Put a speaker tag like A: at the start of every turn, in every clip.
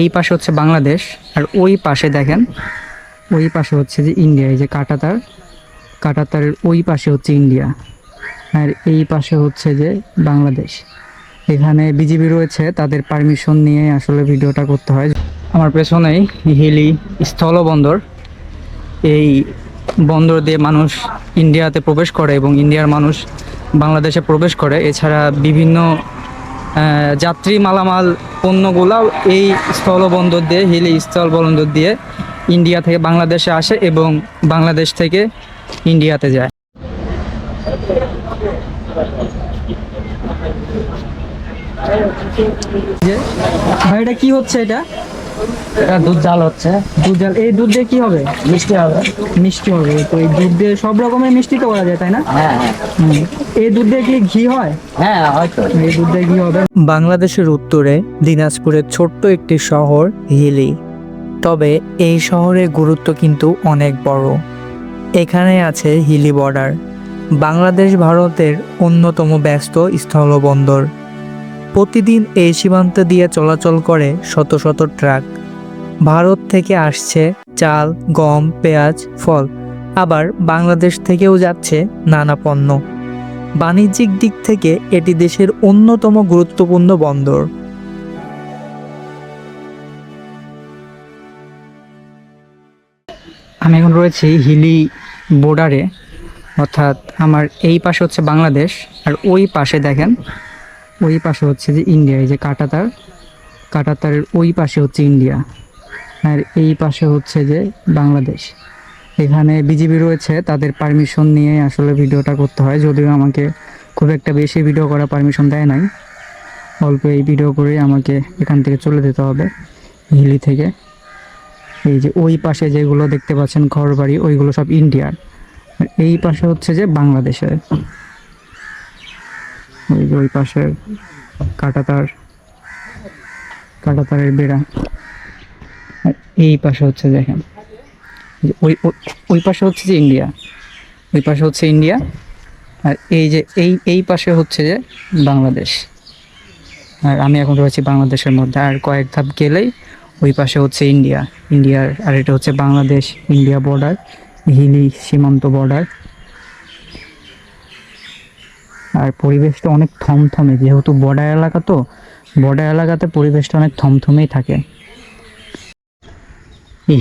A: এই পাশে হচ্ছে বাংলাদেশ, আর ওই পাশে দেখেন, ওই পাশে হচ্ছে যে ইন্ডিয়া, এই যে কাটাতার, কাটাতারের ওই পাশে হচ্ছে ইন্ডিয়া, আর এই পাশে হচ্ছে যে বাংলাদেশ। এখানে বিজিবি রয়েছে, তাদের পারমিশন নিয়ে আসলে ভিডিওটা করতে হয়। আমার পেছনেই হিলি স্থলবন্দর। এই বন্দর দিয়ে মানুষ ইন্ডিয়াতে প্রবেশ করে এবং ইন্ডিয়ার মানুষ বাংলাদেশে প্রবেশ করে। এছাড়া বিভিন্ন যাত্রী মালামাল পণ্যগুলো এই স্থলবন্দর দিয়ে, হিলি স্থলবন্দর দিয়ে ইন্ডিয়া থেকে বাংলাদেশে আসে এবং বাংলাদেশ থেকে ইন্ডিয়াতে যায়। ভাই, এটা কি হচ্ছে এটা?
B: এটা দুধ জাল হচ্ছে।
A: দুধ জাল এই দুধ দিয়ে কি হবে?
B: মিষ্টি হবে।
A: মিষ্টি হবে তো এই দুধ দিয়ে সব রকমের মিষ্টি তো করা যায় তাই না?
B: হ্যাঁ হ্যাঁ।
A: এই দুধ দিয়ে কি ঘি হয়?
B: হ্যাঁ হয়তো
A: এই দুধ দিয়ে ঘি হবে।
C: বাংলাদেশের উত্তরে দিনাজপুরের ছোট্ট একটি শহর হিলি। তবে এই শহরের গুরুত্ব কিন্তু অনেক বড়। এখানে আছে হিলি বর্ডার বাংলাদেশ ভারতের অন্যতম ব্যস্ত স্থলবন্দর। প্রতিদিন এই সীমান্ত দিয়ে চলাচল করে শত শত ট্রাক। ভারত থেকে আসছে চাল, গম, পেঁয়াজ, ফল। আবার বাংলাদেশ থেকেও যাচ্ছে নানা পণ্য। বাণিজ্যিক দিক থেকে এটি দেশের অন্যতম গুরুত্বপূর্ণ বন্দর।
A: আমি এখন রয়েছি হিলি বর্ডারে অর্থাৎ আমার এই পাশে হচ্ছে বাংলাদেশ। আর ওই পাশে দেখেন ওই পাশে হচ্ছে যে ইন্ডিয়া, এই যে কাটাতার, কাটাতারের ওই পাশে হচ্ছে ইন্ডিয়া আর এই পাশে হচ্ছে যে বাংলাদেশ। এখানে বিজিবি রয়েছে, তাদের পারমিশন নিয়ে আসলে ভিডিওটা করতে হয়। যদিও আমাকে খুব একটা বেশি ভিডিও করা পারমিশন দেয় নাই। অল্প এই ভিডিও করেই আমাকে এখান থেকে চলে যেতে হবে, হিলি থেকে। এই যে ওই পাশে যেগুলো দেখতে পাচ্ছেন ঘর বাড়ি ওইগুলো সব ইন্ডিয়ার। এই পাশে হচ্ছে যে বাংলাদেশের। ওই যে ওই পাশে কাটাতার, কাটাতারের বেড়া। আর এই পাশে হচ্ছে দেখেন ওই- ওই পাশে হচ্ছে যে ইন্ডিয়া, ওই পাশে হচ্ছে ইন্ডিয়া, আর এই যে, এই এই পাশে হচ্ছে যে বাংলাদেশ। আর আমি এখন রয়েছি বাংলাদেশের মধ্যে, আর কয়েক ধাপ গেলেই ওই পাশে হচ্ছে ইন্ডিয়া। ইন্ডিয়ার, আর এটা হচ্ছে বাংলাদেশ ইন্ডিয়া বর্ডার হিলি সীমান্ত বর্ডার আর পরিবেশটা অনেক থমথমে, যেহেতু বর্ডার এলাকা তো, বর্ডার এলাকাতে পরিবেশটা অনেক থমথমেই থাকে।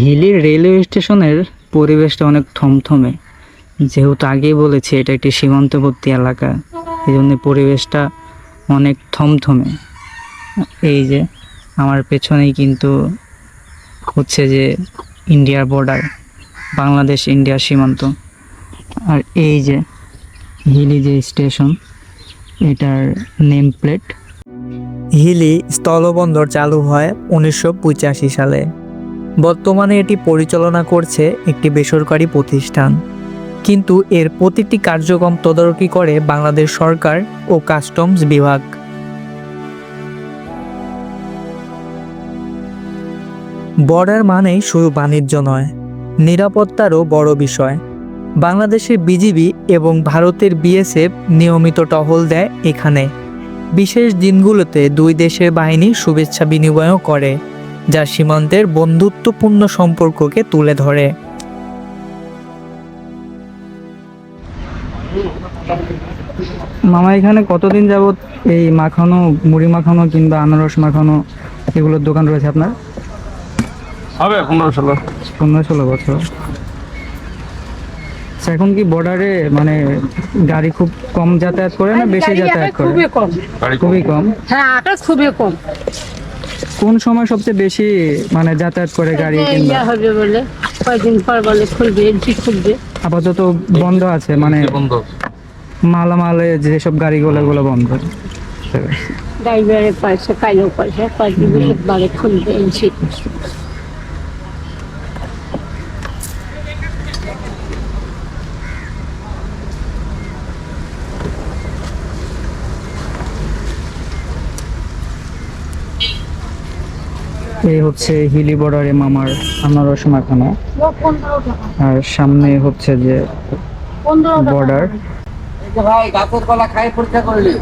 A: হিলির রেলওয়ে স্টেশনের পরিবেশটা অনেক থমথমে, যেহেতু আগেই বলেছি এটা একটি সীমান্তবর্তী এলাকা এই জন্য পরিবেশটা অনেক থমথমে। এই যে, আমার পেছনেই কিন্তু হচ্ছে যে ইন্ডিয়ার বর্ডার বাংলাদেশ ইন্ডিয়ার সীমান্ত। আর এই যে হিলি যে স্টেশন, এটার নেম প্লেট।
C: হিলি স্থলবন্দর চালু হয় উনিশশো পঁচাশি সালে। বর্তমানে এটি পরিচালনা করছে একটি বেসরকারি প্রতিষ্ঠান। কিন্তু এর প্রতিটি কার্যক্রম তদারকি করে বাংলাদেশ সরকার ও কাস্টমস বিভাগ। বর্ডার মানেই শুধু বাণিজ্য নয়, নিরাপত্তারও বড় বিষয়। বাংলাদেশের বিজিবি এবং ভারতের বিএসএফ নিয়মিত টহল দেয় এখানে। বিশেষ দিনগুলোতে দুই দেশের বাহিনী শুভেচ্ছা বিনিময়ও করে যা সীমান্তের বন্ধুত্বপূর্ণ সম্পর্ককে তুলে ধরে।
A: মামা এখানে কতদিন যাবত এই মাখানো মুড়ি মাখানো কিংবা আনারস মাখানো এগুলোর দোকান রয়েছে আপনার?
D: হবে পনেরো ষোলো।
A: পনেরো ষোলো বছর। আচ্ছা, এখন কি বর্ডারে মানে গাড়ি খুব কম যাতায়াত করে না বেশি যাতায়াত করে?
E: খুবই কম।
A: খুবই কম।
E: হ্যাঁ আটা খুবই কম।
A: কোন সময় সবচেয়ে বেশি মানে যাতায়াত করে গাড়ি
E: এই
A: কিংবা?
E: হবে বলে কয়দিন পর বলে খুলবে এন্ট্রি খুলবে।
A: আপাতত বন্ধ আছে মানে
D: বন্ধ
A: মালামালে যেসব গাড়িগুলো এগুলো বন্ধ।
E: ড্রাইভারের পয়সা কাইলেও পয়সা কয়দিন একবারে খুলবে এন্ট্রি
A: এই হচ্ছে হিলি বর্ডারে মামার আনারস মাখানো। আর সামনে হচ্ছে যে বর্ডার।
B: ভাই গাছের কলা খাই পরীক্ষা করলি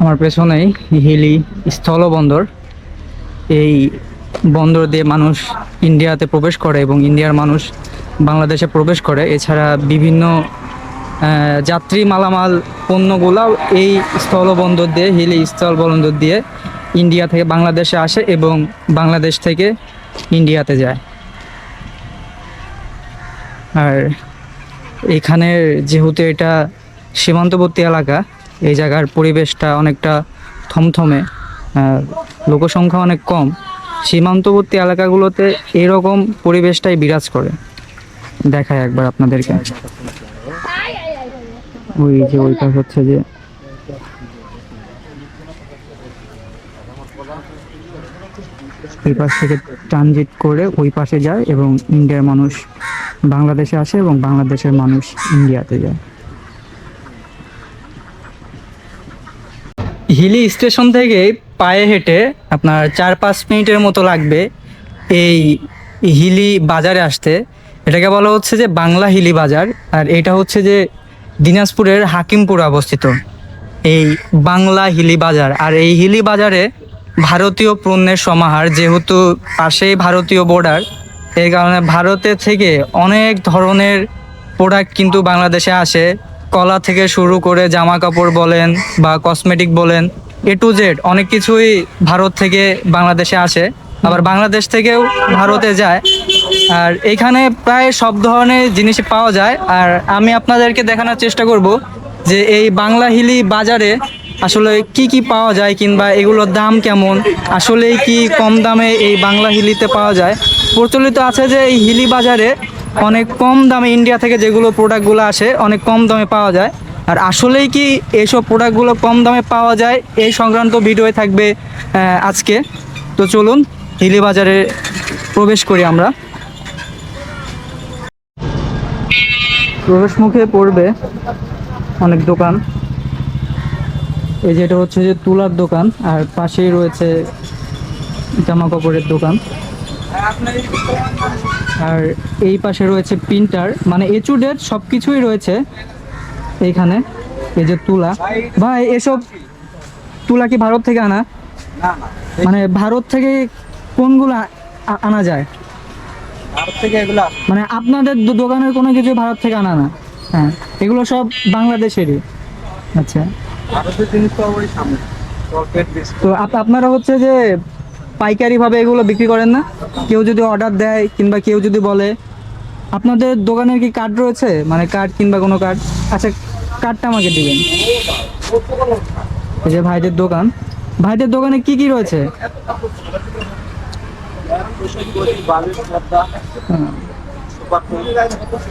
A: আমার পেছনেই হিলি স্থল বন্দর এই বন্দর দিয়ে মানুষ ইন্ডিয়াতে প্রবেশ করে এবং ইন্ডিয়ার মানুষ বাংলাদেশে প্রবেশ করে। এছাড়া বিভিন্ন যাত্রী মালামাল পণ্যগুলাও এই স্থলবন্দর দিয়ে, হিলি স্থলবন্দর দিয়ে ইন্ডিয়া থেকে বাংলাদেশে আসে এবং বাংলাদেশ থেকে ইন্ডিয়াতে যায়। আর এখানের যেহেতু এটা সীমান্তবর্তী এলাকা, এই জায়গার পরিবেশটা অনেকটা থমথমে লোকসংখ্যা অনেক কম, সীমান্তবর্তী এলাকাগুলোতে এরকম পরিবেশটাই বিরাজ করে। দেখায় একবার আপনাদেরকে। ওই যে ওইটা হচ্ছে যে এই পাশ থেকে ট্রানজিট করে ওই পাশে যায় এবং ইন্ডিয়ার মানুষ বাংলাদেশে আসে এবং বাংলাদেশের মানুষ ইন্ডিয়াতে যায়। হিলি স্টেশন থেকে পায়ে হেঁটে আপনার চার পাঁচ মিনিটের মতো লাগবে এই হিলি বাজারে আসতে। এটাকে বলা হচ্ছে যে বাংলা হিলি বাজার। আর এটা হচ্ছে যে দিনাজপুরের হাকিমপুরে অবস্থিত। এই বাংলা হিলি বাজার। আর এই হিলি বাজারে ভারতীয় পণ্যের সমাহার, যেহেতু পাশেই ভারতীয় বর্ডার এই কারণে ভারতে থেকে অনেক ধরনের প্রোডাক্ট কিন্তু বাংলাদেশে আসে। কলা থেকে শুরু করে জামা কাপড় বলেন বা কসমেটিক বলেন এ টু জেড অনেক কিছুই ভারত থেকে বাংলাদেশে আসে। আবার বাংলাদেশ থেকেও ভারতে যায়। আর এখানে প্রায় সব ধরনের জিনিস পাওয়া যায়। আর আমি আপনাদেরকে দেখানোর চেষ্টা করব যে এই বাংলা হিলি বাজারে আসলে কি কি পাওয়া যায় কিংবা এগুলোর দাম কেমন? আসলেই কি কম দামে এই বাংলা হিলিতে পাওয়া যায়? প্রচলিত আছে যে এই হিলি বাজারে অনেক কম দামে ইন্ডিয়া থেকে যেগুলো প্রোডাক্টগুলো আসে, অনেক কম দামে পাওয়া যায়। আর আসলেই কি এইসব প্রোডাক্টগুলো কম দামে পাওয়া যায়? এই সংক্রান্ত ভিডিওয়ে থাকবে আজকে। তো চলুন হিলি বাজারে প্রবেশ করি আমরা। প্রবেশ মুখে পড়বে অনেক দোকান। এই যেটা হচ্ছে যে তুলার দোকান আর পাশেই রয়েছে জামা কাপড়ের দোকান। আর এই পাশে রয়েছে প্রিন্টার মানে এচুডের সব কিছুই রয়েছে এইখানে এই যে তুলা। ভাই এসব তুলা কি ভারত থেকে আনা? মানে ভারত থেকে কোনগুলো আনা যায়?
B: ভারত থেকে এগুলো?
A: মানে আপনাদের দোকানের কোনো কিছু ভারত থেকে আনা না? হ্যাঁ এগুলো সব বাংলাদেশেরই। আচ্ছা।
B: ভারতের জিনিস তো ওই সামনে।
A: তো আপনারা হচ্ছে যে পাইকারি ভাবে এগুলো বিক্রি করেন না? কেউ যদি অর্ডার দেয় কিংবা কেউ যদি বলে। আপনাদের দোকানের কি কার্ড রয়েছে? মানে কার্ড কিংবা কোনো কার্ড? আচ্ছা কার্ডটা আমাকে দিবেন। এই যে ভাইদের দোকান। ভাইদের দোকানে কি কি রয়েছে?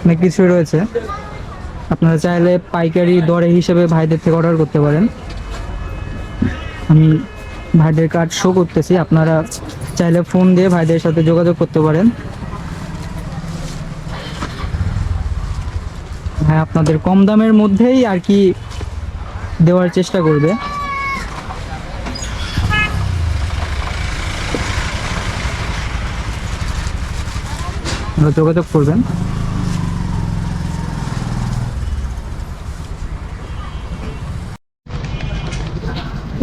A: অনেক কিছুই রয়েছে। আপনারা চাইলে পাইকারি দরে হিসেবে ভাইদের থেকে অর্ডার করতে পারেন। আমি ভাইদের কার্ড শো করতেছি। আপনারা চাইলে ফোন দিয়ে ভাইদের সাথে যোগাযোগ করতে পারেন। হ্যাঁ আপনাদের কম দামের মধ্যেই আর কি দেওয়ার চেষ্টা করবে। আপনারা যোগাযোগ করবেন।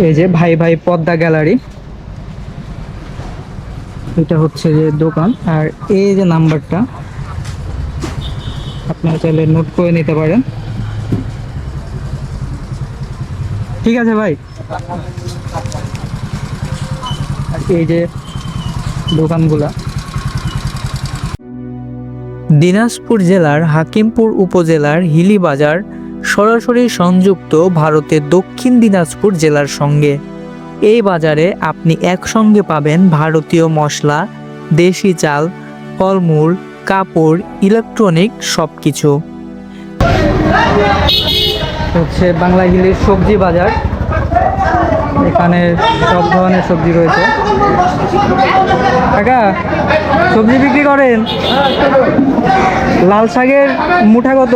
A: এই যে ভাই ভাই পদ্মা গ্যালারি। এটা হচ্ছে যে দোকান। আর এই যে নাম্বারটা, আপনারা চাইলে নোট করে নিতে পারেন। ঠিক আছে ভাই। এই যে দোকানগুলা।
C: দিনাজপুর জেলার হাকিমপুর উপজেলার হিলি বাজার সরাসরি সংযুক্ত ভারতের দক্ষিণ দিনাজপুর জেলার সঙ্গে। এই বাজারে আপনি একসঙ্গে পাবেন ভারতীয় মশলা, দেশি চাল, ফলমূল, কাপড়, ইলেকট্রনিক সব কিছু
A: হচ্ছে বাংলা হিলির সবজি বাজার। এখানে সব ধরনের সবজি রয়েছে। কাকা সবজি বিক্রি করেন? লাল শাকের মুঠা কত?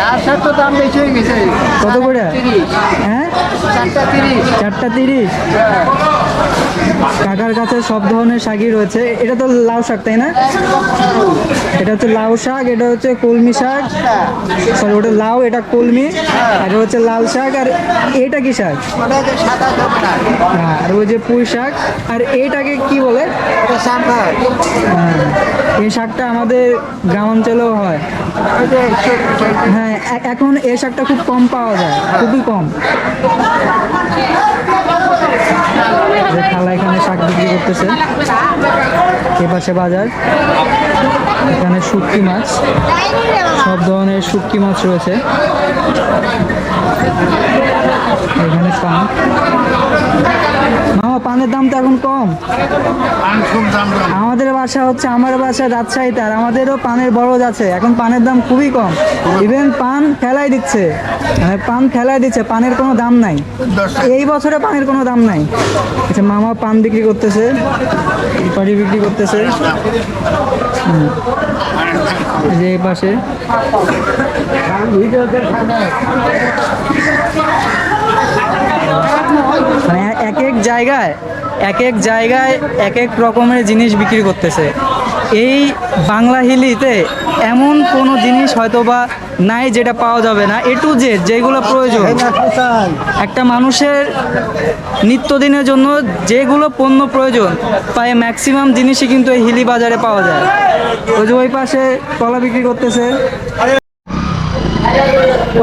B: রাস্তার তো দাম বেশি হয়ে গেছে।
A: কত করে? হ্যাঁ?
B: চারটা তিরিশ।
A: চারটা তিরিশ? কাকার কাছে সব ধরনের শাকই রয়েছে। এটা তো লাউ শাক তাই না? এটা হচ্ছে লাউ শাক এটা হচ্ছে কলমি শাক সরি ওটা লাউ এটা কলমি আর হচ্ছে লাল শাক আর এটা কি শাক? আর ওই যে পুঁই শাক আর এইটাকে কি বলে? হ্যাঁ, এই শাকটা আমাদের গ্রাম অঞ্চলেও হয় হ্যাঁ এখন এই শাকটা খুব কম পাওয়া যায় খুবই কম যে খালা এখানে শাক বিক্রি করতেছে এপাশে বাজার। এখানে শুক্তি মাছ। সব ধরনের শুটকি মাছ রয়েছে। এখানে পানের দাম তো এখন কম। আমাদের বাসা হচ্ছে আমার বাসা রাজশাহীতে আর আমাদেরও পানের বরজ আছে। এখন পানের দাম খুবই কম। ইভেন পান ফেলাই দিচ্ছে। মানে পান ফেলাই দিচ্ছে পানের কোনো দাম নাই। এই বছরে পানের কোনো দাম নাই। আচ্ছা মামা পান বিক্রি করতেছে সুপারি বিক্রি করতেছে। যে পাশে। মানে এক এক জায়গায় এক এক জায়গায় এক এক রকমের জিনিস বিক্রি করতেছে। এই বাংলা হিলিতে এমন কোনো জিনিস হয়তো বা নাই যেটা পাওয়া যাবে না এ টু জেড যেগুলো প্রয়োজন। একটা মানুষের নিত্যদিনের জন্য যেগুলো পণ্য প্রয়োজন প্রায় ম্যাক্সিমাম জিনিসই কিন্তু এই হিলি বাজারে পাওয়া যায়। ওই যে ওই পাশে কলা বিক্রি করতেছে।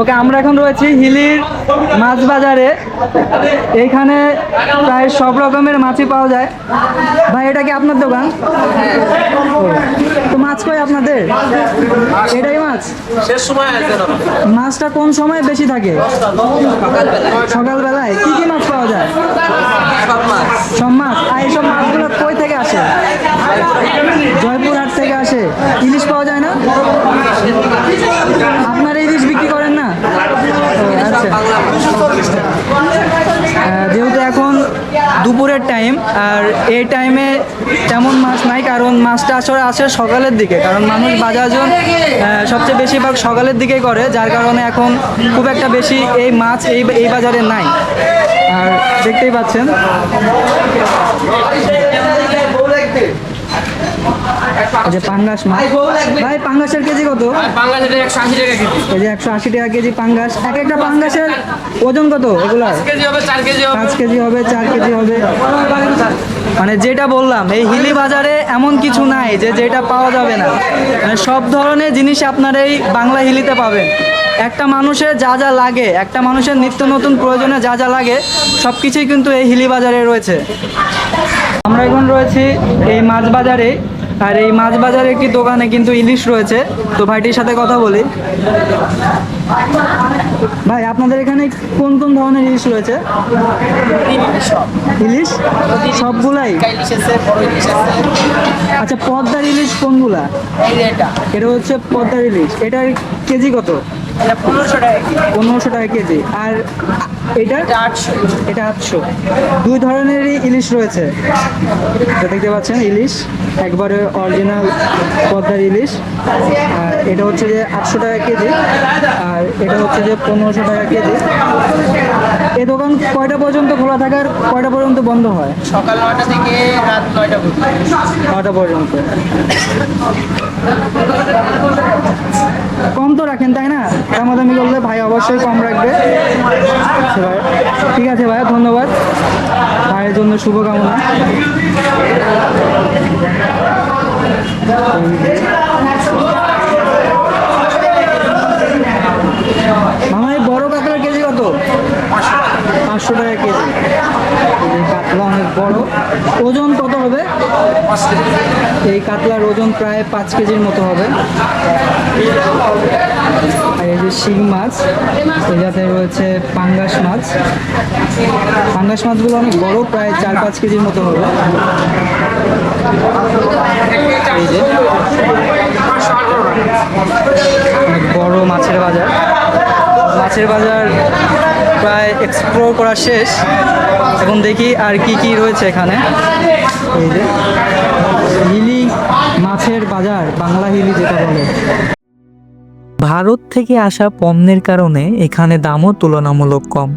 A: ওকে আমরা এখন রয়েছি হিলির মাছ বাজারে এইখানে প্রায় সব রকমের মাছই পাওয়া যায়। ভাই এটা কি আপনার দোকান? তো মাছ কই আপনাদের? এটাই মাছ? মাছটা কোন সময় বেশি থাকে? সকালবেলায়। কি কি মাছ পাওয়া যায়? সব মাছ? আর এইসব মাছগুলো কই থেকে আসে? জয়পুরহাট থেকে আসে। ইলিশ পাওয়া যায় না? আপনারা ইলিশ বিক্রি করেন না? যেহেতু এখন দুপুরের টাইম আর এই টাইমে তেমন মাছ নাই, কারণ মাছটা আসলে আসে সকালের দিকে, কারণ মানুষ বাজারজন সবচেয়ে বেশিরভাগ সকালের দিকে করে, যার কারণে এখন খুব একটা বেশি এই মাছ এই এই বাজারে নাই। আর দেখতেই পাচ্ছেন। যে পাঙ্গাস মাছ ভাই পাঙ্গাসের কেজি কত?
D: বাংলাদেশে একশো আশি টাকা কেজি।
A: এই যে একশো আশি টাকা কেজি পাঙ্গাস। এক একটা পাঙ্গাসের ওজন কত এগুলা
D: কেজি হবে চার কেজি
A: পাঁচ কেজি হবে চার কেজি হবে। মানে যেটা বললাম এই হিলি বাজারে এমন কিছু নাই যে যেটা পাওয়া যাবে না। মানে সব ধরনের জিনিস আপনারা এই বাংলা হিলিতে পাবেন। একটা মানুষের যা যা লাগে একটা মানুষের নিত্য নতুন প্রয়োজনে যা যা লাগে সব কিছুই কিন্তু এই হিলি বাজারে রয়েছে। আমরা এখন রয়েছি এই মাছ বাজারে। আর এই মাছ বাজারে একটি দোকানে কিন্তু ইলিশ রয়েছে। তো ভাইটির সাথে কথা বলি। ভাই আপনাদের এখানে কোন কোন ধরনের ইলিশ রয়েছে? ইলিশ? সবগুলাই? আচ্ছা পদ্মার ইলিশ কোনগুলা? এটা হচ্ছে পদ্মার ইলিশ। এটার কেজি কত? পনেরোশো টাকা কেজি। আর এটা? আটশো। এটা আটশো। দুই ধরনেরই ইলিশ রয়েছে। দেখতে পাচ্ছেন ইলিশ। একবারে অরিজিনাল পদ্মার ইলিশ। আর এটা হচ্ছে যে আটশো টাকা কেজি। আর এটা হচ্ছে যে পনেরোশো টাকা কেজি। এই দোকান কয়টা পর্যন্ত খোলা থাকে আর কয়টা পর্যন্ত বন্ধ হয়?
B: সকাল নয়টা থেকে রাত নয়টা পর্যন্ত।
A: নয়টা পর্যন্ত। কম তো রাখেন, তাই না? দামাদামি করলে ভাই অবশ্যই কম রাখবে। আচ্ছা ঠিক আছে ভাই, ধন্যবাদ। ভাইয়ের জন্য শুভকামনা। মামা, এই বড় কাতলার কেজি কত? পাঁচশো টাকা কেজি। বড়। ওজন কত হবে? এই কাতলার ওজন প্রায় পাঁচ কেজির মতো হবে। আর এই যে শিং মাছ, এই যাতে রয়েছে পাঙ্গাস মাছ। পাঙ্গাস মাছগুলো অনেক বড়, প্রায় চার পাঁচ কেজির মতো হবে। বড় মাছের বাজার। মাছের বাজার প্রায় এক্সপ্লোর করা শেষ। এখন দেখি আর কি কি রয়েছে এখানে। এই যে, হিলি মাছের বাজার, বাংলা হিলি যেটা বলে।
C: ভারত থেকে আসা পণ্যের কারণে এখানে দামও তুলনামূলক কম।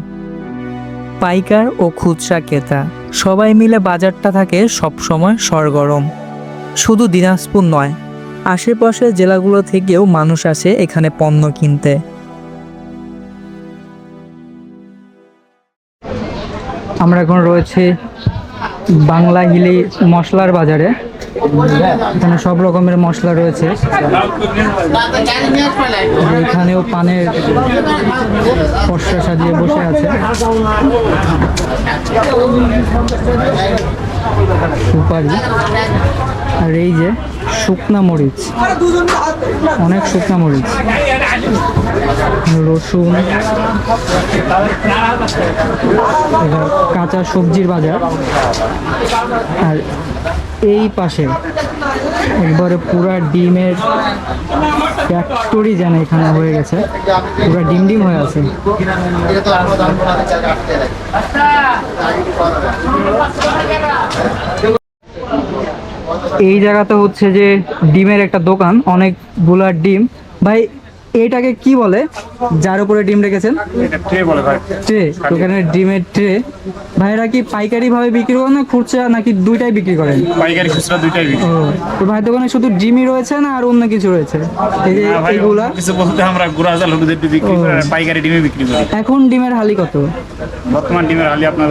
C: পাইকার ও খুচরা ক্রেতা, সবাই মিলে বাজারটা থাকে সবসময় সরগরম। শুধু দিনাজপুর নয়, আশেপাশের জেলাগুলো থেকেও মানুষ আসে এখানে পণ্য কিনতে।
A: আমরা এখন রয়েছে বাংলা হিলি মশলার বাজারে। এখানে সব রকমের মশলা রয়েছে। এখানেও পানের পশরা সাজিয়ে বসে আছে। সুপারি আর এই যে শুকনা মরিচ। অনেক শুকনা মরিচ। রসুন। কাঁচা সবজির বাজার। আর এই পাশে একবারে পুরা ডিমের ফ্যাক্টরি যেন এখানে হয়ে গেছে। পুরা ডিম ডিম হয়ে আছে। এই জায়গাতে হচ্ছে যে ডিমের একটা দোকান অনেকগুলা ডিম। ভাই এইটাকে কি বলে? যার উপরে ডিম রেখেছেন?
F: ট্রে বলে ভাই।
A: ট্রে? ওখানে ডিমের ট্রে। ভাইরা কি পাইকারি ভাবে বিক্রি করেন না খুচরা নাকি দুইটাই বিক্রি করেন?
F: পাইকারি খুচরা দুইটাই বিক্রি।
A: তো ভাই দোকানে শুধু ডিমই রয়েছে না আর অন্য কিছু রয়েছে? এই যে
F: কিছু বলতে আমরা গুড়া জাল হলুদের ডিম বিক্রি করি পাইকারি ডিমে বিক্রি করি।
A: এখন ডিমের হালি কত?
F: বর্তমান ডিমের হালি আপনার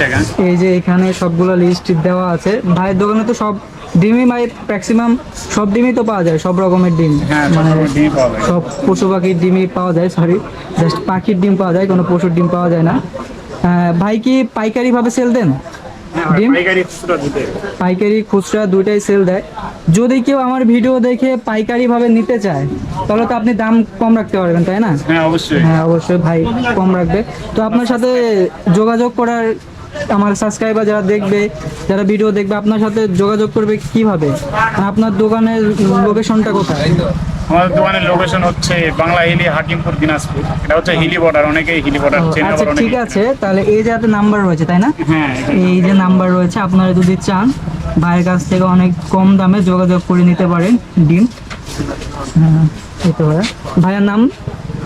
F: টাকা।
A: এই যে এখানে সবগুলো লিস্ট দেওয়া আছে। ভাইয়ের দোকানে তো সব ডিমই ভাই ম্যাক্সিমাম সব ডিমই তো পাওয়া যায় সব রকমের ডিম।
F: হ্যাঁ
A: মানে সব পশু পাখির ডিমই পাওয়া যায় সরি জাস্ট পাখির ডিম পাওয়া যায় কোনো পশুর ডিম পাওয়া যায় না। আহ, ভাই কি পাইকারি ভাবে সেল দেন?
F: হ্যাঁ
A: ডিম?
F: পাইকারি খুচরা দুটোই
A: পাইকারি খুচরা দুইটাই সেল দেয়। যদি কেউ আমার ভিডিও দেখে পাইকারি ভাবে নিতে চায় তাহলে তো আপনি দাম কম রাখতে পারবেন তাই না?
F: হ্যাঁ অবশ্যই।
A: হ্যাঁ অবশ্যই ভাই কম রাখবে। তো আপনার সাথে যোগাযোগ করার আমার সাবস্ক্রাইবার যারা দেখবে যারা ভিডিও দেখবে আপনার সাথে যোগাযোগ করবে কীভাবে? আপনার দোকানের লোকেশনটা কোথায়?
F: আমাদের দোকানের লোকেশন হচ্ছে বাংলা হিলি হাকিমপুর দিনাজপুর। এটা হচ্ছে হিলি বর্ডার অনেকেই হিলি বর্ডার
A: আচ্ছা ঠিক আছে তাহলে এই যাতে নাম্বার রয়েছে তাই না?
F: হ্যাঁ
A: এই যে নাম্বার রয়েছে আপনারা যদি চান ভাইয়ের কাছ থেকে অনেক কম দামে যোগাযোগ করে নিতে পারেন ডিম। এই তো ভাইয়ার নাম?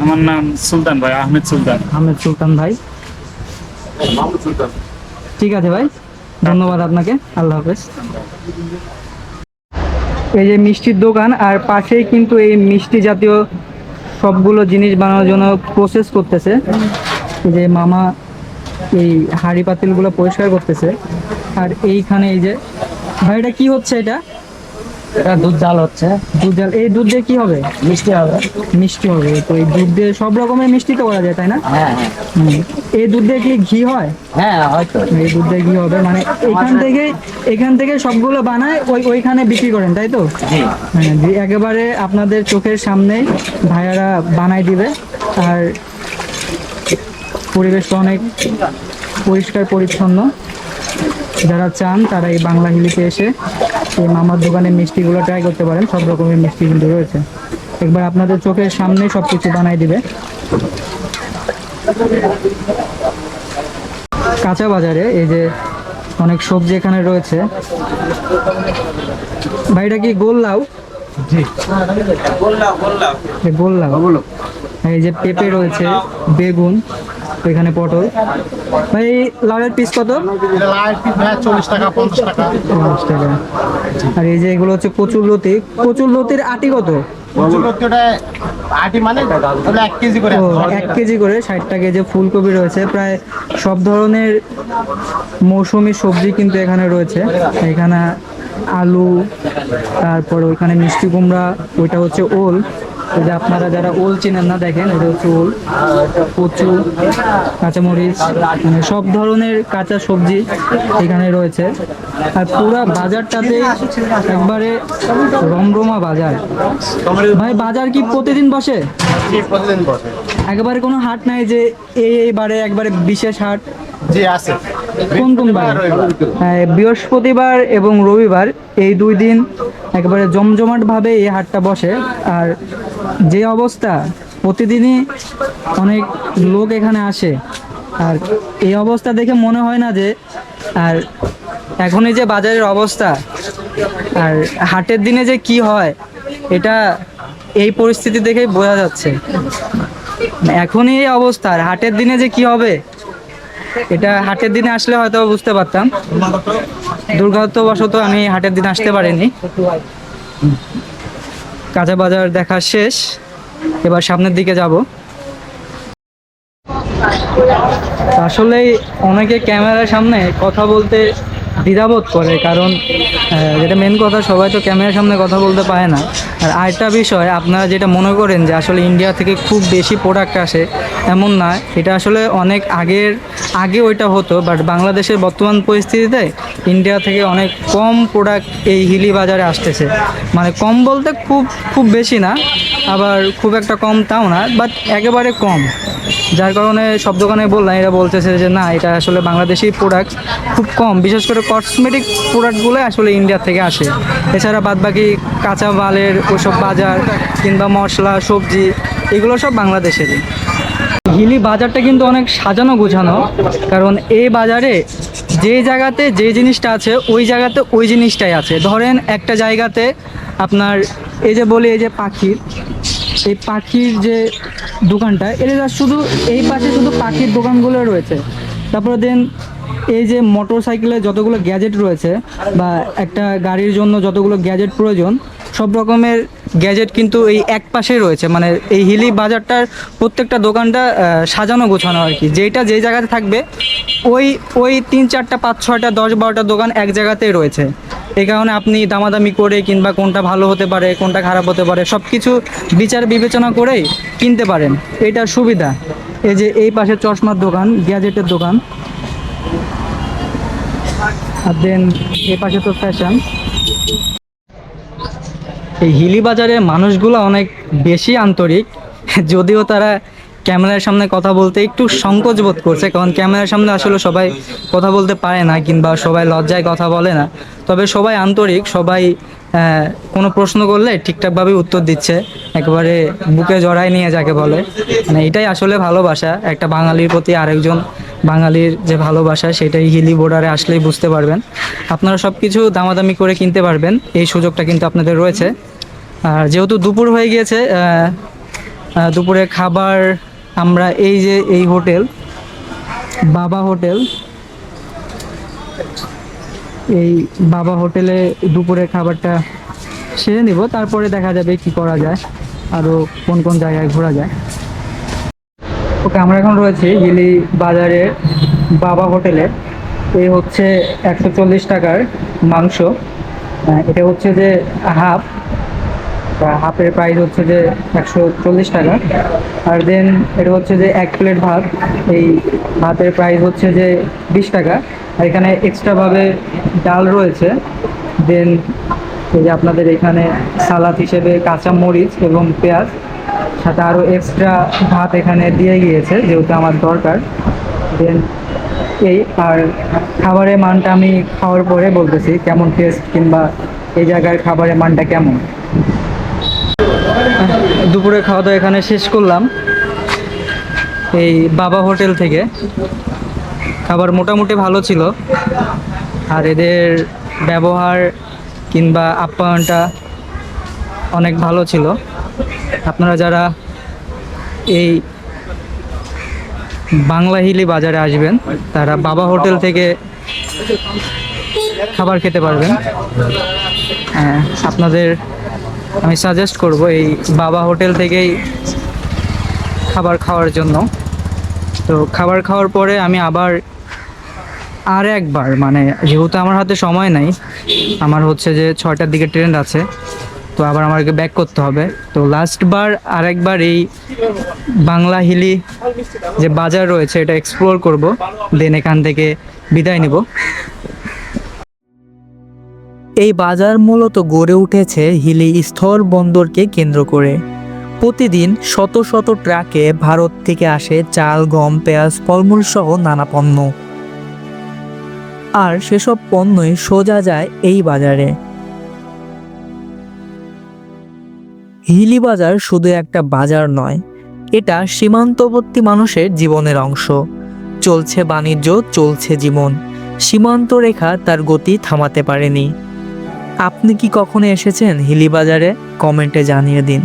F: আমার নাম সুলতান ভাই আহমেদ সুলতান।
A: আহমেদ সুলতান ভাই। ঠিক আছে ভাই, ধন্যবাদ আপনাকে, আল্লাহ হাফেজ। এই যে মিষ্টির দোকান, আর পাশেই কিন্তু এই মিষ্টি জাতীয় সবগুলো জিনিস বানানোর জন্য প্রসেস করতেছে। এই যে মামা এই হাড়ি পাতিলগুলো পরিষ্কার করতেছে। আর এইখানে এই যে, ভাই, এটা কি হচ্ছে এটা?
B: এটা দুধ জাল হচ্ছে।
A: দুধ জাল এই দুধ দিয়ে কি হবে?
B: মিষ্টি হবে।
A: মিষ্টি হবে তো এই দুধ দিয়ে সব রকমের মিষ্টি তো করা যায় তাই না?
B: হ্যাঁ
A: এই দুধ দিয়ে কি ঘি হয়?
B: হ্যাঁ হয়তো।
A: এই দুধ দিয়ে ঘি হবে মানে এখান থেকে এখান থেকে সবগুলো বানায় ওই ওইখানে বিক্রি করেন তাই তো?
B: জি।
A: হ্যাঁ একেবারে আপনাদের চোখের সামনেই ভাইয়ারা বানাই দিবে আর পরিবেশটা অনেক পরিষ্কার পরিচ্ছন্ন। যারা চান তারা এই বাংলা হিলিতে এসে এই মামার দোকানের মিষ্টিগুলো ট্রাই করতে পারেন সব রকমের মিষ্টি কিন্তু রয়েছে। একবার আপনাদের চোখের সামনে সব কিছু বানাই দিবে। কাঁচা বাজারে এই যে অনেক সবজি এখানে রয়েছে। ভাইটা কি গোল লাউ। গোল লাউ। এই যে পেঁপে রয়েছে বেগুন এখানে পটল। ভাই লাউয়ের পিস কত?
B: চল্লিশ টাকা পঞ্চাশ টাকা।
A: পঞ্চাশ টাকা। আর এই যে এগুলো হচ্ছে কচুর লতি। কচুর লতির আটি কত?
B: মানে এক কেজি করে।
A: ও এক কেজি করে ষাট টাকা যে ফুলকপি রয়েছে। প্রায় সব ধরনের মৌসুমি সবজি কিন্তু এখানে রয়েছে। এখানে আলু তারপর ওইখানে মিষ্টি কুমড়া ওইটা হচ্ছে ওল। এই যে আপনারা যারা ওল চেনেন না দেখেন এটা হচ্ছে ওল। কচু কাঁচামরিচ মানে সব ধরনের কাঁচা সবজি এখানে রয়েছে। আর পুরা বাজারটাতে একবারে রমরমা বাজার। ভাই বাজার কি প্রতিদিন বসে? একেবারে কোনো হাট নাই যে এই এই বারে একবারে বিশেষ হাট?
B: জি আছে।
A: কোন কোন বার হ্যাঁ, বৃহস্পতিবার এবং রবিবার এই দুই দিন একেবারে জমজমাট ভাবে এই হাটটা বসে। আর যে অবস্থা প্রতিদিনই অনেক লোক এখানে আসে। আর এই অবস্থা দেখে মনে হয় না যে আর এখন এই যে বাজারের অবস্থা আর হাটের দিনে যে কি হয় এটা এই পরিস্থিতি দেখেই বোঝা যাচ্ছে। এখনই এই অবস্থা আর হাটের দিনে যে কি হবে এটা হাটের দিনে আসলে হয়তো বুঝতে পারতাম। দুর্ভাগ্যবশত আমি হাটের দিন আসতে পারিনি। কাঁচা বাজার দেখা শেষ। এবার সামনের দিকে যাব। আসলে অনেকে ক্যামেরার সামনে কথা বলতে দ্বিধাবোধ করে, কারণ যেটা মেন কথা, সবাই তো ক্যামেরার সামনে কথা বলতে পারে না। আর আরেকটা বিষয়, আপনারা যেটা মনে করেন যে আসলে ইন্ডিয়া থেকে খুব বেশি প্রোডাক্ট আসে, এমন না। এটা আসলে অনেক আগের, আগে ওইটা হতো বাট বাংলাদেশের বর্তমান পরিস্থিতিতে ইন্ডিয়া থেকে অনেক কম প্রোডাক্ট এই হিলি বাজারে আসতেছে। মানে কম বলতে খুব খুব বেশি না, আবার খুব একটা কম তাও না বাট একেবারে কম। যার কারণে সব দোকানে বললাম, এরা বলতেছে যে না, এটা আসলে বাংলাদেশি প্রোডাক্ট খুব কম। বিশেষ করে কসমেটিক প্রোডাক্টগুলো আসলে ইন্ডিয়া থেকে আসে। এছাড়া বাদবাকি কাঁচা মালের ওসব বাজার কিংবা মশলা, সবজি, এগুলো সব বাংলাদেশেরই। হিলি বাজারটা কিন্তু অনেক সাজানো গোছানো, কারণ এই বাজারে যে জায়গাতে যে জিনিসটা আছে, ওই জায়গাতে ওই জিনিসটাই আছে। ধরেন একটা জায়গাতে আপনার এই যে বলি, এই যে পাখির, এই পাখির যে দোকানটা, এটা শুধু এই পাশে শুধু পাখির দোকানগুলো রয়েছে। তারপরে দেন এই যে মোটর সাইকেলের যতগুলো গ্যাজেট রয়েছে বা একটা গাড়ির জন্য যতগুলো গ্যাজেট প্রয়োজন সব রকমের গ্যাজেট কিন্তু এই এক পাশে রয়েছে। মানে এই হিলি বাজারটার প্রত্যেকটা দোকানটা সাজানো গোছানো আর কি। যেটা যে জায়গাতে থাকবে, ওই ওই তিন চারটা, পাঁচ ছয়টা, দশ বারোটা দোকান এক জায়গাতেই রয়েছে। এই কারণে আপনি দামাদামি করে কিংবা কোনটা ভালো হতে পারে, কোনটা খারাপ হতে পারে সব কিছু বিচার বিবেচনা করেই কিনতে পারেন। এটার সুবিধা। এই যে এই পাশে চশমার দোকান, গ্যাজেটের দোকান। আর দেন এ পাশে তো ফ্যাশন এই হিলি বাজারের মানুষগুলো অনেক বেশি আন্তরিক। যদিও তারা ক্যামেরার সামনে কথা বলতে একটু সংকোচ বোধ করছে, কারণ ক্যামেরার সামনে আসলে সবাই কথা বলতে পারে না কিংবা সবাই লজ্জায় কথা বলে না। তবে সবাই আন্তরিক, সবাই কোনো প্রশ্ন করলে ঠিকঠাকভাবে উত্তর দিচ্ছে। একেবারে বুকে জড়াই নিয়ে যাকে বলে। মানে এটাই আসলে ভালোবাসা। একটা বাঙালির প্রতি আরেকজন বাঙালির যে ভালোবাসা, সেটাই হিলি বর্ডারে আসলেই বুঝতে পারবেন। আপনারা সব কিছু দামাদামি করে কিনতে পারবেন। এই সুযোগটা কিন্তু আপনাদের রয়েছে। আর যেহেতু দুপুর হয়ে গিয়েছে দুপুরে খাবার আমরা এই যে এই হোটেল, বাবা হোটেল এই বাবা হোটেলে দুপুরে খাবারটা সেরে নিব, তারপরে দেখা যাবে কি করা যায়, আরও কোন কোন জায়গায় ঘোরা যায়। ওকে, আমরা এখন রয়েছি ইলি বাজারে বাবা হোটেলে। এই হচ্ছে একশো চল্লিশ টাকার মাংস। এটা হচ্ছে যে হাফ। হাফের প্রাইস হচ্ছে যে একশো চল্লিশ টাকা। আর দেন এটা হচ্ছে যে এক প্লেট ভাত, এই ভাতের প্রাইস হচ্ছে যে বিশ টাকা। আর এখানে এক্সট্রাভাবে ডাল রয়েছে। দেন এই যে আপনাদের এখানে সালাদ হিসেবে কাঁচা মরিচ এবং পেঁয়াজ, সাথে আরও এক্সট্রা ভাত এখানে দিয়ে গিয়েছে, যেহেতু আমার দরকার। দেন এই আর খাবারের মানটা আমি খাওয়ার পরে বলতেছি, কেমন টেস্ট কিংবা এই জায়গার খাবারের মানটা কেমন? দুপুরে খাওয়া দাওয়া এখানে শেষ করলাম। এই বাবা হোটেল থেকে। খাবার মোটামুটি ভালো ছিল। আর এদের ব্যবহার কিংবা আপ্যায়নটা অনেক ভালো ছিল। আপনারা যারা এই বাংলা হিলি বাজারে আসবেন তারা বাবা হোটেল থেকে খাবার খেতে পারবেন। হ্যাঁ, আপনাদের আমি সাজেস্ট করব এই বাবা হোটেল থেকেই খাবার খাওয়ার জন্য। তো খাবার খাওয়ার পরে আমি আবার আর একবার মানে যেহেতু আমার হাতে সময় নাই, আমার হচ্ছে যে ছয়টার দিকে ট্রেন আছে, তো আবার আমাকে ব্যাক করতে হবে। তো লাস্টবার আর একবার এই বাংলা হিলি যে বাজার রয়েছে, এটা এক্সপ্লোর করব দেন এখান থেকে বিদায় নিব।
C: এই বাজার মূলত গড়ে উঠেছে হিলি স্থল বন্দরকে কেন্দ্র করে। প্রতিদিন শত শত ট্রাকে ভারত থেকে আসে চাল, গম, পেঁয়াজ, ফলমূল সহ নানা পণ্য। আর সেসব পণ্যই সোজা যায় এই বাজারে। হিলি বাজার শুধু একটা বাজার নয়, এটা সীমান্তবর্তী মানুষের জীবনের অংশ। চলছে বাণিজ্য, চলছে জীবন। সীমান্ত রেখা তার গতি থামাতে পারেনি। আপনি কি কখনো এসেছেন হিলি বাজারে কমেন্টে জানিয়ে দিন।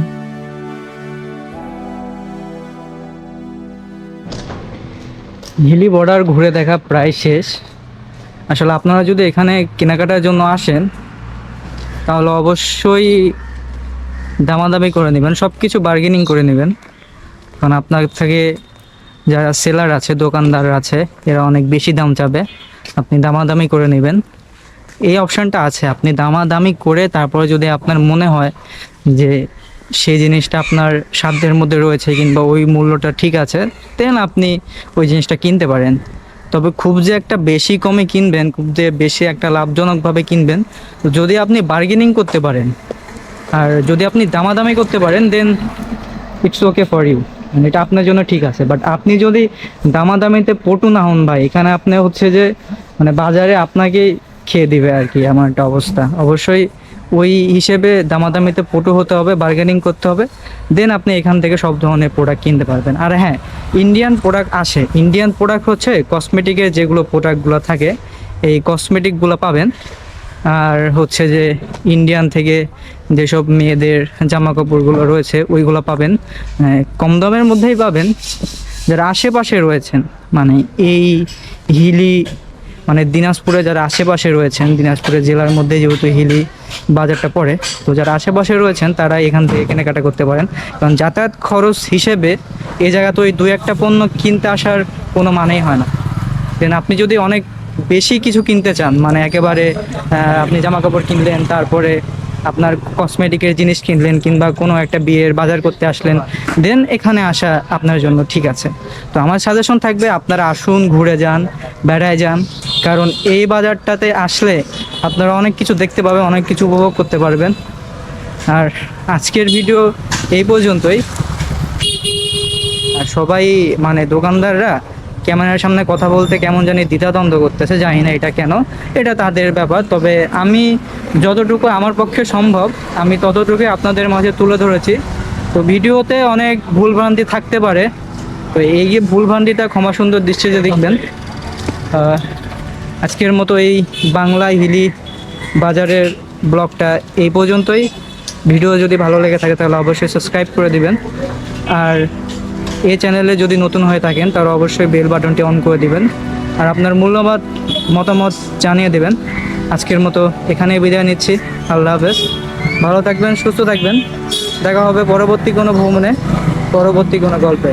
A: হিলি বর্ডার ঘুরে দেখা প্রায় শেষ। আসলে আপনারা যদি এখানে কেনাকাটার জন্য আসেন, তাহলে অবশ্যই দামাদামি করে নেবেন সব কিছু বার্গেনিং করে নেবেন। কারণ আপনার থেকে যারা সেলার আছে, দোকানদার আছে, এরা অনেক বেশি দাম চাবে। আপনি দামাদামি করে নেবেন। এই অপশানটা আছে। আপনি দামাদামি করে তারপরে যদি আপনার মনে হয় যে সেই জিনিসটা আপনার সাধ্যের মধ্যে রয়েছে কিংবা ওই মূল্যটা ঠিক আছে দেন আপনি ওই জিনিসটা কিনতে পারেন। তবে খুব যে একটা বেশি কমে কিনবেন, খুব যে বেশি একটা লাভজনকভাবে কিনবেন, যদি আপনি বার্গেনিং করতে পারেন। আর যদি আপনি দামাদামি করতে পারেন then it's okay for you মানে এটা আপনার জন্য ঠিক আছে। বাট আপনি যদি দামাদামিতে পটু না হন ভাই, এখানে আপনি হচ্ছে যে মানে বাজারে আপনাকে খেয়ে দিবে আর কি, এমন একটা অবস্থা। অবশ্যই ওই হিসেবে দামাদামিতে পটু হতে হবে বার্গেনিং করতে হবে দেন আপনি এখান থেকে সব ধরনের প্রোডাক্ট কিনতে পারবেন। আর হ্যাঁ ইন্ডিয়ান প্রোডাক্ট আসে। ইন্ডিয়ান প্রোডাক্ট হচ্ছে কসমেটিকের যেগুলো প্রোডাক্টগুলো থাকে, এই কসমেটিকগুলো পাবেন। আর হচ্ছে যে ইন্ডিয়ান থেকে যেসব মেয়েদের জামা কাপড়গুলো রয়েছে, ওইগুলো পাবেন। কম দামের মধ্যেই পাবেন। যারা আশেপাশে রয়েছেন মানে এই হিলি মানে দিনাজপুরে যারা আশেপাশে রয়েছেন দিনাজপুরে জেলার মধ্যে যেহেতু হিলি বাজারটা পড়ে, তো যারা আশেপাশে রয়েছেন তারা এখান থেকে কেনাকাটা করতে পারেন। কারণ যাতায়াত খরচ হিসেবে এ জায়গা তো ওই দু একটা পণ্য কিনতে আসার কোনো মানেই হয় না। দেন আপনি যদি অনেক বেশি কিছু কিনতে চান মানে একেবারে আপনি জামা কাপড় কিনলেন, তারপরে আপনার কসমেটিকের জিনিস কিনলেন কিংবা কোনো একটা বিয়ের বাজার করতে আসলেন দেন এখানে আসা আপনার জন্য ঠিক আছে। তো আমার সাজেশন থাকবে আপনারা আসুন, ঘুরে যান, বেড়ায় যান, কারণ এই বাজারটাতে আসলে আপনারা অনেক কিছু দেখতে পাবেন, অনেক কিছু উপভোগ করতে পারবেন। আর আজকের ভিডিও এই পর্যন্তই। আর সবাই মানে দোকানদাররা ক্যামেরার সামনে কথা বলতে কেমন জানি দ্বিধাদ্বন্দ্ব করতেছে, জানি না এটা কেন। এটা তাদের ব্যাপার, তবে আমি যতটুকু আমার পক্ষে সম্ভব, আমি ততটুকুই আপনাদের মাঝে তুলে ধরেছি। তো ভিডিওতে অনেক ভুলভ্রান্তি থাকতে পারে। তো এই যে ভুলভ্রান্তিটা ক্ষমা সুন্দর দৃষ্টিতে দেখবেন। আজকের মতো এই বাংলা হিলি বাজারের ব্লগটা এই পর্যন্তই। ভিডিও যদি ভালো লেগে থাকে তাহলে অবশ্যই সাবস্ক্রাইব করে দিবেন। আর এই চ্যানেলে যদি নতুন হয়ে থাকেন তারা অবশ্যই বেল বাটনটি অন করে দিবেন। আর আপনার মূল্যবান মতামত জানিয়ে দেবেন। আজকের মতো এখানেই বিদায় নিচ্ছি। আল্লাহ হাফেজ। ভালো থাকবেন, সুস্থ থাকবেন। দেখা হবে পরবর্তী কোনো ভ্রমণে, পরবর্তী কোনো গল্পে।